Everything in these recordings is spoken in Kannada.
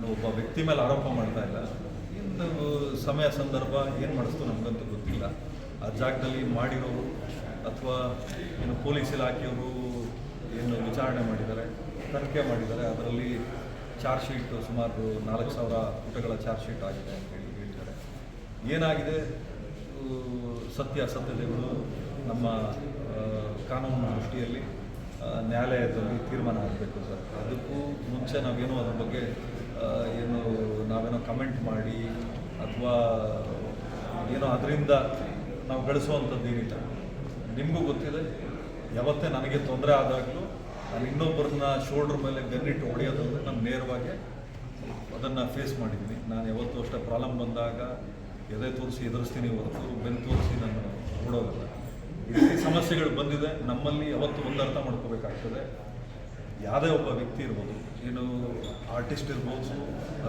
ನಾನು ಒಬ್ಬ ವ್ಯಕ್ತಿ ಮೇಲೆ ಆರೋಪ ಮಾಡ್ತಾ ಇಲ್ಲ. ಇನ್ನು ಸಮಯ ಸಂದರ್ಭ ಏನು ಮಾಡಿಸ್ತು ನಮಗಂತೂ ಗೊತ್ತಿಲ್ಲ. ಆ ಜಾಗದಲ್ಲಿ ಮಾಡಿರೋರು ಅಥವಾ ಏನು ಪೊಲೀಸ್ ಇಲಾಖೆಯವರು ಏನು ವಿಚಾರಣೆ ಮಾಡಿದ್ದಾರೆ, ತನಿಖೆ ಮಾಡಿದ್ದಾರೆ. ಅದರಲ್ಲಿ ಚಾರ್ಜ್ ಶೀಟ್ ಸುಮಾರು ನಾಲ್ಕು ಸಾವಿರ ಪುಟಗಳ ಚಾರ್ಜ್ ಶೀಟ್ ಆಗಿದೆ ಅಂತ ಹೇಳಿ ಹೇಳ್ತಾರೆ. ಏನಾಗಿದೆ? ಸತ್ಯ ಅಸತ್ಯತೆಗಳು ನಮ್ಮ ಕಾನೂನು ದೃಷ್ಟಿಯಲ್ಲಿ ನ್ಯಾಯಾಲಯದಲ್ಲಿ ತೀರ್ಮಾನ ಆಗಬೇಕು ಸರ್. ಅದಕ್ಕೂ ಮುಂಚೆ ನಾವೇನೋ ಅದ್ರ ಬಗ್ಗೆ ಏನು ನಾವೇನೋ ಕಮೆಂಟ್ ಮಾಡಿ ಅಥವಾ ಏನೋ ಅದರಿಂದ ನಾವು ಗಳಿಸುವಂಥದ್ದು ಏನಿಲ್ಲ. ನಿಮಗೂ ಗೊತ್ತಿದೆ, ಯಾವತ್ತೇ ನನಗೆ ತೊಂದರೆ ಆದಾಗಲೂ ನಾನು ಇನ್ನೊಬ್ಬರನ್ನ ಶೋಲ್ಡ್ರ್ ಮೇಲೆ ಗನ್ನಿಟ್ಟು ಹೊಡೆಯೋದಂದ್ರೆ ನಾನು ನೇರವಾಗಿ ಅದನ್ನು ಫೇಸ್ ಮಾಡಿದ್ದೀನಿ. ನಾನು ಯಾವತ್ತೂ ಅಷ್ಟೇ ಪ್ರಾಬ್ಲಮ್ ಬಂದಾಗ ಎದೆ ತೋರಿಸಿ ಎದುರಿಸ್ತೀನಿ, ಹೊರತು ಬೆನ್ನು ತೋರಿಸಿ ನಾನು ಓಡೋಗಲ್ಲ. ಈ ಸಮಸ್ಯೆಗಳು ಬಂದಿದೆ, ನಮ್ಮಲ್ಲಿ ಅವತ್ತು ಒಂದರ್ಥ ಮಾಡ್ಕೋಬೇಕಾಗ್ತದೆ. ಯಾವುದೇ ಒಬ್ಬ ವ್ಯಕ್ತಿ ಇರ್ಬೋದು, ಏನು ಆರ್ಟಿಸ್ಟ್ ಇರ್ಬೋದು,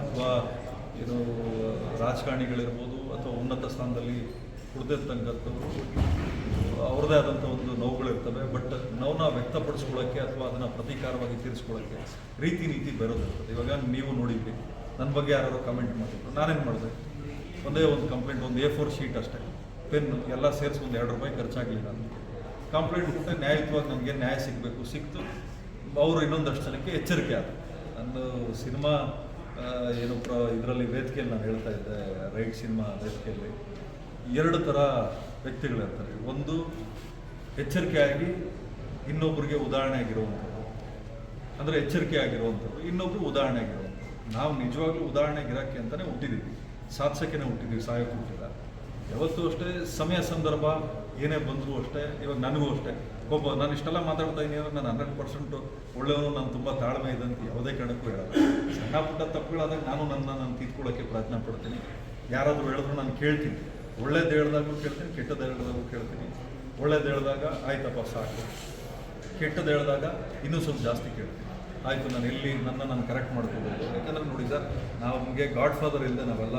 ಅಥವಾ ಏನು ರಾಜಕಾರಣಿಗಳಿರ್ಬೋದು, ಅಥವಾ ಉನ್ನತ ಸ್ಥಾನದಲ್ಲಿ ಕುಡ್ದಿರ್ತಕ್ಕಂಥವ್ರು ಅವ್ರದ್ದೇ ಆದಂಥ ಒಂದು ನೋವುಗಳಿರ್ತವೆ ಬಟ್ ನೋವನ್ನ ವ್ಯಕ್ತಪಡಿಸ್ಕೊಳ್ಳೋಕ್ಕೆ ಅಥವಾ ಅದನ್ನು ಪ್ರತೀಕಾರವಾಗಿ ತೀರಿಸ್ಕೊಳ್ಳೋಕ್ಕೆ ರೀತಿ ರೀತಿ ಬರೋದಿರ್ತದೆ ಇವಾಗ ನೀವು ನೋಡಿದ್ರಿ ನನ್ನ ಬಗ್ಗೆ ಯಾರು ಕಮೆಂಟ್ ಮಾಡಿದ್ರು ನಾನೇನು ಮಾಡಿದೆ? ಒಂದೇ ಒಂದು ಕಂಪ್ಲೇಂಟ್ ಒಂದು ಎ ಫೋರ್ ಶೀಟ್ ಅಷ್ಟೇ. ಪೆನ್ ಎಲ್ಲ ಸೇರಿಸಿ ಒಂದು ಎರಡು ರೂಪಾಯಿ ಖರ್ಚಾಗಲಿಲ್ಲ ಕಂಪ್ಲೀಟ್ ಕಂಪ್ಲೇಂಟ್ ಕೊಟ್ಟೆ ನ್ಯಾಯಯುತವಾಗಿ ನನಗೆ ನ್ಯಾಯ ಸಿಗಬೇಕು. ಸಿಕ್ತು. ಅವರು ಇನ್ನೊಂದಷ್ಟು ಜನಕ್ಕೆ ಎಚ್ಚರಿಕೆ ಆದ ನಂದು ಸಿನಿಮಾ ಏನು ಪ್ರ, ಇದರಲ್ಲಿ ವೇದಿಕೆಯಲ್ಲಿ ನಾನು ಹೇಳ್ತಾ ಇದ್ದೆ, ರೈಟ್ ಸಿನಿಮಾ ವೇದಿಕೆಯಲ್ಲಿ. ಎರಡು ಥರ ವ್ಯಕ್ತಿಗಳಿರ್ತಾರೆ. ಒಂದು ಎಚ್ಚರಿಕೆಯಾಗಿ ಇನ್ನೊಬ್ಬರಿಗೆ ಉದಾಹರಣೆ ಆಗಿರುವಂಥದ್ದು. ಅಂದರೆ ಎಚ್ಚರಿಕೆ ಆಗಿರುವಂಥದ್ದು. ಇನ್ನೊಬ್ರು ಉದಾಹರಣೆ ಆಗಿರುವಂಥದ್ದು. ನಾವು ನಿಜವಾಗ್ಲೂ ಉದಾಹರಣೆಗಿರೋಕ್ಕೆ ಅಂತಲೇ ಹುಟ್ಟಿದ್ದೀವಿ ಸಾಧಿಸೋಕ್ಕೇ ಹುಟ್ಟಿದ್ದೀವಿ ಸಾಯೋಕ್ಕೆ ಹುಟ್ಟಿಲ್ಲ ಯಾವತ್ತೂ ಅಷ್ಟೇ ಸಮಯ ಸಂದರ್ಭ, ಏನೇ ಬಂದರೂ ಅಷ್ಟೇ, ಇವಾಗ ನನಗೂ ಅಷ್ಟೇ. ಒಬ್ಬ ನಾನು ಇಷ್ಟೆಲ್ಲ ಮಾತಾಡ್ತಾ ಇದ್ದೀನಿ ಅಂದರೆ ನಾನು ಹಂಡ್ರೆಡ್ ಪರ್ಸೆಂಟು ಒಳ್ಳೆಯವನು, ನಾನು ತುಂಬ ತಾಳ್ಮೆ ಇದೆ ಅಂತ ಯಾವುದೇ ಕಾರಣಕ್ಕೂ ಹೇಳಲ್ಲ. ಸಣ್ಣ ಪುಟ್ಟ ತಪ್ಪುಗಳಾದಾಗ ನಾನು ನನ್ನ, ನಾನು ತಿದ್ಕೊಳ್ಳೋಕ್ಕೆ ಪ್ರಯತ್ನ ಪಡ್ತೀನಿ. ಯಾರಾದರೂ ಹೇಳಿದ್ರು ನಾನು ಕೇಳ್ತೀನಿ. ಒಳ್ಳೇದು ಹೇಳ್ದಾಗೂ ಕೇಳ್ತೀನಿ ಕೆಟ್ಟದ್ದು ಹೇಳ್ದಾಗೂ ಕೇಳ್ತೀನಿ. ಒಳ್ಳೇದು ಹೇಳಿದಾಗ ಆಯ್ತಪ್ಪ, ಸಾಕು. ಕೆಟ್ಟದ್ದು ಹೇಳಿದಾಗ ಇನ್ನೂ ಸ್ವಲ್ಪ ಜಾಸ್ತಿ ಕೇಳ್ತೀನಿ. ಆಯಿತು, ನಾನು ಎಲ್ಲಿ ನನ್ನ, ನಾನು ಕರೆಕ್ಟ್ ಮಾಡ್ಕೋಬೋದು. ಯಾಕಂದ್ರೆ ನೋಡಿ ಸರ್ ನಾವು ನಮಗೆ ಗಾಡ್ ಫಾದರ್ ಇಲ್ಲದೆ ನಾವೆಲ್ಲ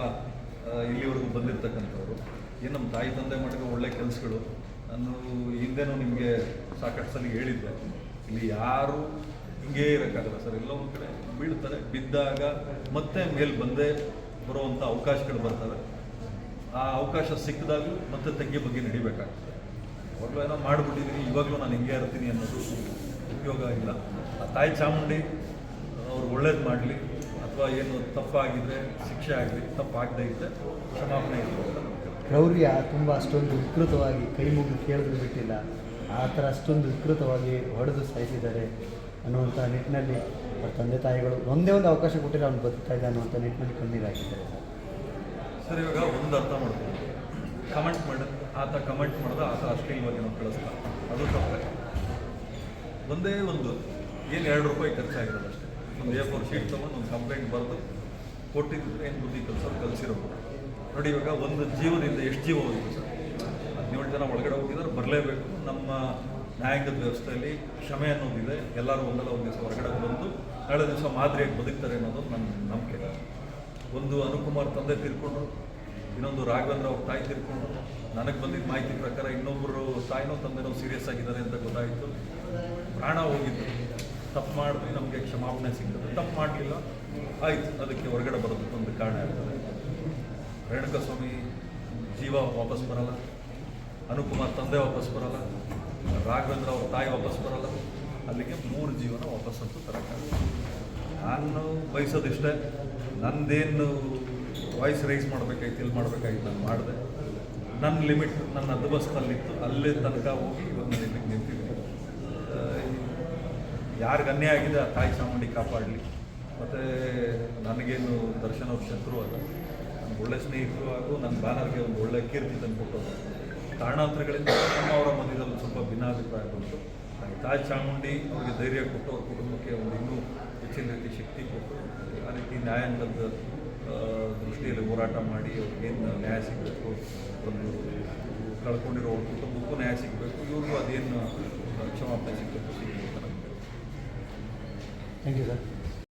ಇಲ್ಲಿವರೆಗೂ ಬಂದಿರತಕ್ಕಂಥವ್ರು. ಏನು ನಮ್ಮ ತಾಯಿ ತಂದೆ ಮಾಡಿದ ಒಳ್ಳೆ ಕೆಲಸಗಳು ನಾನು ಹಿಂದೆನೂ ನಿಮಗೆ ಸಾಕಷ್ಟು ಸಲ ಹೇಳಿದ್ದೆ. ಇಲ್ಲಿ ಯಾರು ಹಿಂಗೇ ಇರೋಕ್ಕಾಗಲ್ಲ ಸರ್. ಎಲ್ಲೋ ಒಂದು ಕಡೆ ಬೀಳ್ತಾರೆ. ಬಿದ್ದಾಗ ಮತ್ತೆ ಮೇಲೆ ಬಂದೇ ಬರುವಂಥ ಅವಕಾಶಗಳು ಬರ್ತವೆ. ಆ ಅವಕಾಶ ಸಿಕ್ಕಿದಾಗಲೂ ಮತ್ತೆ ತಂಗಿ ಬಗ್ಗೆ ನಡಿಬೇಕಾಗ್ತದೆ. ಅವಾಗಲೂ ಏನೋ ಮಾಡಿಬಿಟ್ಟಿದ್ದೀನಿ ಇವಾಗಲೂ ನಾನು ಹಿಂಗೆ ಇರ್ತೀನಿ ಅನ್ನೋದು ಉಪಯೋಗ ಇಲ್ಲ ಆ ತಾಯಿ ಚಾಮುಂಡಿ, ಅವ್ರು ಒಳ್ಳೇದು ಮಾಡಲಿ, ಅಥವಾ ಏನು ತಪ್ಪಾಗಿದ್ರೆ, ಶಿಕ್ಷೆ ಆಗಲಿ, ತಪ್ಪಾಗದೇ ಇದ್ದರೆ ಕ್ಷಮಾಪಣೆ ಕೇಳ್ತೀನಿ. ಕ್ರೌರ್ಯ ತುಂಬ ಅಷ್ಟೊಂದು ವಿಕೃತವಾಗಿ ಕೈ ಮುಗಿದು ಕೇಳಿದ್ರು ಬಿಟ್ಟಿಲ್ಲ. ಆ ಥರ ಅಷ್ಟೊಂದು ವಿಕೃತವಾಗಿ ಹೊಡೆದು ಸಾಯಿಸಿದ್ದಾರೆ ಅನ್ನುವಂಥ ನಿಟ್ಟಿನಲ್ಲಿ ಅವ್ರ ತಂದೆ ತಾಯಿಗಳು ಒಂದೇ ಒಂದು ಅವಕಾಶ ಕೊಟ್ಟಿರೋ ಅವ್ನು ಬದುಕ್ತಾ ಇದ್ದ ಅನ್ನುವಂಥ ನಿಟ್ಟಿನಲ್ಲಿ ಕಣ್ಣೀರು ಹಾಕಿದ್ದಾರೆ. ಸರ್ ಸರ್ ಇವಾಗ ಒಂದು ಅರ್ಥ ಮಾಡ್ತೀನಿ ಕಮೆಂಟ್ ಮಾಡಿ, ಆತ ಕಮೆಂಟ್ ಮಾಡಿದ, ಆತ ಅಶ್ಲೀಲವಾಗಿ ನಾವು ಕಳಿಸ್ತಾ ಅದು ತಪ್ಪೆ. ಒಂದೇ ಒಂದು, ಏನು ಎರಡು ರೂಪಾಯಿ ಖರ್ಚಾಗಿರೋದು ಅಷ್ಟೇ. ಒಂದು ಎ ಫೋರ್ ಶೀಟ್ ತೊಗೊಂಡು ಒಂದು ಕಂಪ್ಲೇಂಟ್ ಬರೆದು ಕೊಟ್ಟಿದ್ದು, ಏನು ಬುದ್ಧಿ ಕೆಲಸ ಕಲಿಸಿರೋರು ನೋಡಿ, ಇವಾಗ ಒಂದು ಜೀವದಿಂದ ಎಷ್ಟು ಜೀವ ಹೋಗಿದೆ ಸರ್? ಹದಿನೇಳು ಜನ ಒಳಗಡೆ ಹೋಗಿದ್ದಾರೆ, ಬರಲೇಬೇಕು. ನಮ್ಮ ನ್ಯಾಯಾಂಗದ ವ್ಯವಸ್ಥೆಯಲ್ಲಿ ಕ್ಷಮೆ ಅನ್ನೋದಿದೆ. ಎಲ್ಲರೂ ಒಂದಲ್ಲ ಒಂದು ದಿವಸ ಹೊರಗಡೆ ಬಂದು ನಾಳೆ ದಿವಸ ಮಾದರಿಯಾಗಿ ಬದುಕ್ತಾರೆ ಅನ್ನೋದು ನನ್ನ ನಂಬಿಕೆ. ಒಂದು ಅನುಕುಮಾರ್ ತಂದೆ ತಿರ್ಕೊಂಡ್ರು ಇನ್ನೊಂದು ರಾಘವೇಂದ್ರ ಅವ್ರ ತಾಯಿ ತಿರ್ಕೊಂಡ್ರು ನನಗೆ ಬಂದಿದ್ದ ಮಾಹಿತಿ ಪ್ರಕಾರ ಇನ್ನೊಬ್ಬರು ತಾಯಿನೋ ತಂದೆನೋ ಸೀರಿಯಸ್ ಆಗಿದ್ದಾರೆ ಅಂತ ಗೊತ್ತಾಯಿತು. ಪ್ರಾಣ ಹೋಗಿದ್ದು ತಪ್ಪು ಮಾಡಿದ್ವಿ, ನಮಗೆ ಕ್ಷಮಾಪಣೆ ಸಿಗ್ತದೆ ತಪ್ಪು ಮಾಡಲಿಲ್ಲ. ಆಯಿತು, ಅದಕ್ಕೆ ಹೊರಗಡೆ ಬರೋದಕ್ಕೆ ಒಂದು ಕಾರಣ ಇರ್ತದೆ ರೇಣುಕ ಸ್ವಾಮಿ ಜೀವ ವಾಪಸ್ ಬರಲ್ಲ. ಅನುಕುಮಾರ್ ತಂದೆ ವಾಪಸ್ ಬರಲ್ಲ. ರಾಘವೇಂದ್ರ ಅವ್ರ ತಾಯಿ ವಾಪಸ್ ಬರಲ್ಲ. ಅಲ್ಲಿಗೆ ಮೂರು ಜೀವನ ವಾಪಸ್ ಅಂತ ತರೋಕ್ಕಾಗಲ್ಲ ನಾನು ಬಯಸೋದಿಷ್ಟೇ. ನಂದೇನು ವಾಯ್ಸ್ ರೈಸ್ ಮಾಡಬೇಕಾಯ್ತು, ಇಲ್ಲಿ ಮಾಡಬೇಕಾಗಿತ್ತು ನಾನು ಮಾಡಿದೆ. ನನ್ನ ಲಿಮಿಟ್ ನನ್ನ ಅದುಬಸ್ತಲ್ಲಿತ್ತು ಅಲ್ಲೇ ತನಕ ಹೋಗಿ ಇವಾಗ ನಾನು ಇಲ್ಲಿಗೆ ನಿಂತಿದ್ದೆ ಯಾರಿಗೆ ಅನ್ಯಾಯ ಆಗಿದೆ ಆ ತಾಯಿ ಚಾಮುಂಡಿ ಕಾಪಾಡಲಿ ಮತ್ತು ನನಗೇನು ದರ್ಶನ ಶತ್ರು ಅಲ್ಲ. ಒಳ್ಳೆ ಸ್ನೇಹಿತರು ಹಾಗೂ ನನ್ನ ಬ್ಯಾನರ್ಗೆ ಒಂದು ಒಳ್ಳೆ ಕೀರ್ತಿ ತಂದುಕೊಟ್ಟು ಕಾರಣಾಂತರಗಳಿಂದ ಅವರ ಮಧ್ಯದಲ್ಲಿ ಸ್ವಲ್ಪ ಭಿನ್ನಾಭಿಪ್ರಾಯ ಬಂತು. ಹಾಗೆ ತಾಯಿ ಚಾಮುಂಡಿ ಅವರಿಗೆ ಧೈರ್ಯ ಕೊಟ್ಟು ಅವ್ರ ಕುಟುಂಬಕ್ಕೆ ಒಂದು ಇನ್ನೂ ಹೆಚ್ಚಿನ ರೀತಿ ಶಕ್ತಿ ಕೊಟ್ಟು ಆ ರೀತಿ ನ್ಯಾಯಾಂಗದ ದೃಷ್ಟಿಯಲ್ಲಿ ಹೋರಾಟ ಮಾಡಿ ಅವ್ರಿಗೇನು ನ್ಯಾಯ ಸಿಗಬೇಕು ಒಂದು ಕಳ್ಕೊಂಡಿರೋ ಅವ್ರ ಕುಟುಂಬಕ್ಕೂ ನ್ಯಾಯ ಸಿಗಬೇಕು, ಇವ್ರಿಗೂ ಅದೇನು ಕ್ಷಮಾಪಣೆ ಸಿಗಬೇಕು ಸಿಗಬೇಕು ಥ್ಯಾಂಕ್ ಯು ಸರ್